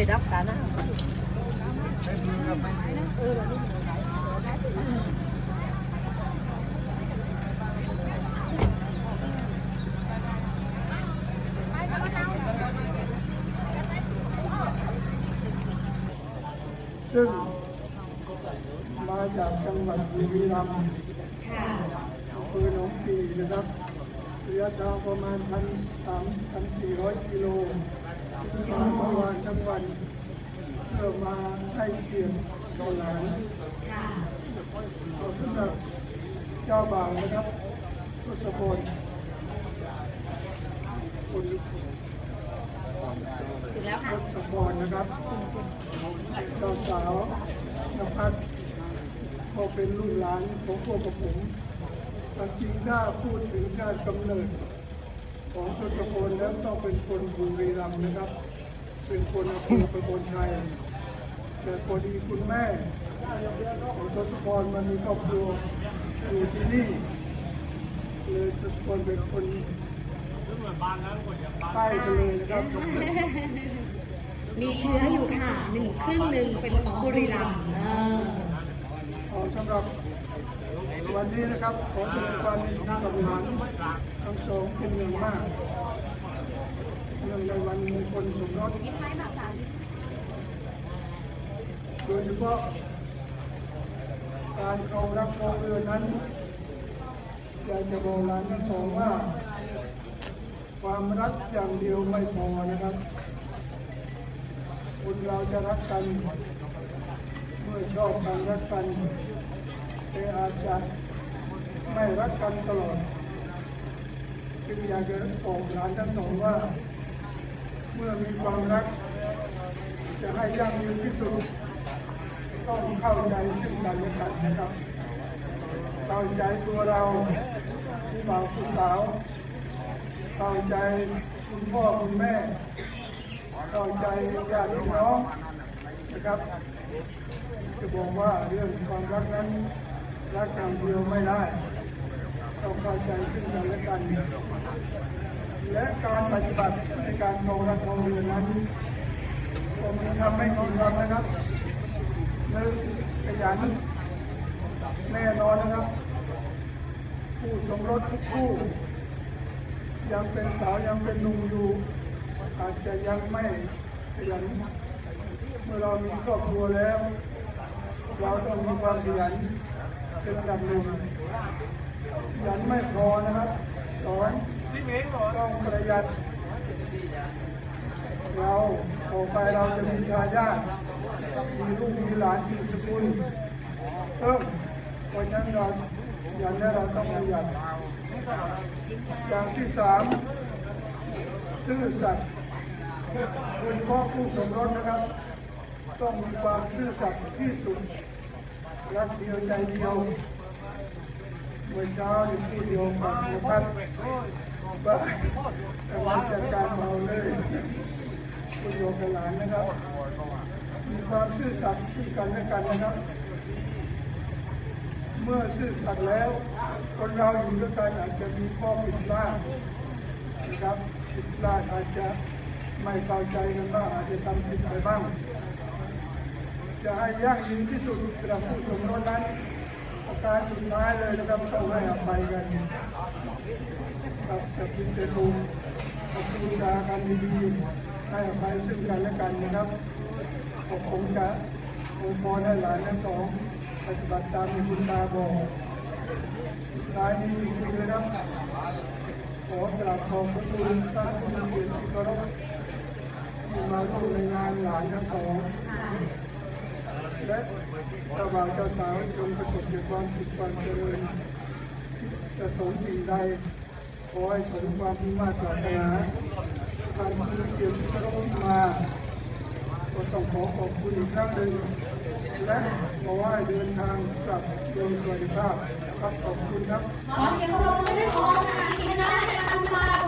ไปดับกันนะเออเราซึ่งมาจากจังหวัดบุรีรัมย์อำเภอหนองปีนะครับระยะทางประมาณพันสามพันสี่ร้อยกิโล มาเมื่อวานทั้งวันเพื่อมาให้เกียรติต่อหลานเอาสำหรับเจ้าบ่าวนะครับทศพลคุณถึงแล้วค่ะทศพลนะครับเจ้าสาวนภัสก็เป็นลูกหลานของพวกผมจริงถ้าพูดถึงชาติกำเนิด ของทศพลแล้วต้องเป็นคนบุรีรัมย์นะครับ เป็นคนอำเภอประโคนชัยแต่พอดีคุณแม่ของทศพลมันมีครอบครัวอยู่ที่นี่เลยทศพลเป็นคนใต้ทะเลนะครับมีเชื้ออยู่ค่ะหนึ่งครึ่งหนึ่งเป็นของบุรีรัมย์ สำหรับวันนี้นะครับขอแสดงความยินดีกับหานทั้งสองเป็นอย่างมากเนื่องในวันมงคลสมรสโดยเฉพาะการเขารักเขาเรือนั้นอยากจะบอกหลานทั้งสองว่า ความรักอย่างเดียวไม่พอนะครับ คนเราจะรักกัน เมื่อชอบกันรักกันแต่อาจจะไม่รักกันตลอด จึงอยากจะบอกหลานทั้งสองว่า เมื่อมีความรัก จะให้ยั่งยืนที่สุดต้องเข้าใจซึ่งกันและกันนะครับ เข้าใจตัวเราผู้บ่าวผู้สาว เข้าใจคุณพ่อคุณแม่เข้าใจญาติพี่น้องนะครับ จะบอกว่าเรื่องความรักนั้นรักอย่างเดียวไม่ได้ต้องเข้าใจซึ่งกันและกัน และการปฏิบัติในการเคารพเคารพนั้นผมทำไม่กี่ครั้งนะครับหนึ่งขยันแน่นอนนะครับ ผู้สมรสทุกคู่ ยังเป็นสาวยังเป็นหนุ่มอยู่ อาจจะยังไม่ขยันเมื่อเรามีครอบครัวแล้ว เราต้องมีความขยันเป็นอันดับหนึ่งขยันไม่พอนะครับสอนต้องประหยัด เราต่อไปเราจะมีทายาทมีลูกมีหลานสืบสกุลเพิ่มเพราะฉะนั้นเราอย่างนี้เราต้องประหยัดอย่างที่สามซื่อสัตย์โดยเฉพาะผู้สมรสนะครับ ต้องมีความซื่อสัตย์ที่สุด รักเดียวใจเดียวเมื่อเช้านี่พูดเดียวกับหลวงพัดบ้านแต่ว่าจัดการเมาเลยคุณโยมกับหลานนะครับ มีความซื่อสัตย์ซึ่กันและกันนะครับ เมื่อซื่อสัตย์แล้ว คนเราอยู่ด้วยกันอาจจะมีข้อผิดพลาดนะครับผิดพลาดอาจจะไม่เข้าใจกันบ้างอาจจะทำผิดไปบ้าง จะให้ยั่งยืนที่สุดสำหรับผู้สมรสนั้นประการสุดท้ายเลยนะครับต้องให้อภัยกันครับจะพิจารณาจะพูดากันดีๆให้อภัยซึ่งกันและกันนะครับผมคงจะอวยพรให้หลานทั้งสองปฏิบัติตามที่คุณตาบอกรายนี้จริงๆเลยครับขอกราบขอบพระคุณท่านผู้มีเกียรติที่เคารพที่มาร่วมในงานหลานทั้งสอง และเจ้าบ่าวเจ้าสาวจงประสบแต่ความสุขความเจริญจะสมสิ่งใดขอให้สมความมุ่งมั่ปรารถนาการที่เกียรติที่เคารพมาก็ต้องขอขอบคุณอีกครั้งหนึ่งและขอให้เดินทางกลับโดยสวัสดิภาพครับขอบคุณครับขอเสียงปรบมือให้ขอสถานที่คณะในการทำงาน